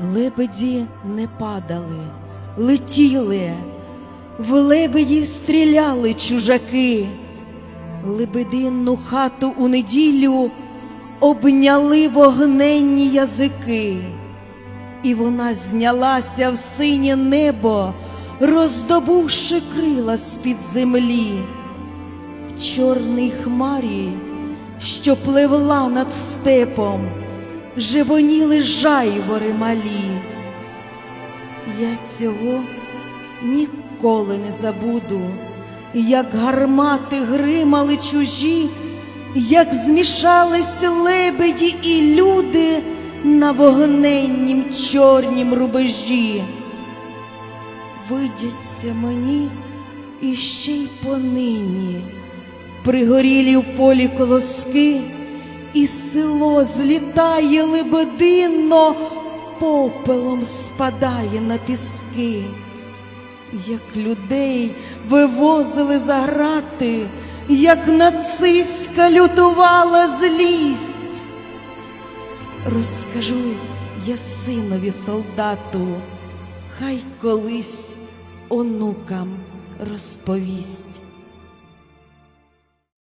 Лебеді не падали, летіли, в лебедів стріляли чужаки. Лебединну хату у неділю обняли вогненні язики, і вона знялася в синє небо, роздобувши крила з-під землі. В чорній хмарі, що пливла над степом, живоніли жайвори малі. Я цього ніколи не забуду, як гармати гримали чужі, як змішались лебеді і люди на вогненнім чорнім рубежі. Видяться мені іще й понині, пригорілі в полі колоски, і село злітає лебединно, попелом спадає на піски, як людей вивозили за грати, як нацистська лютувала злість. Розкажу я синові солдату, хай колись онукам розповість.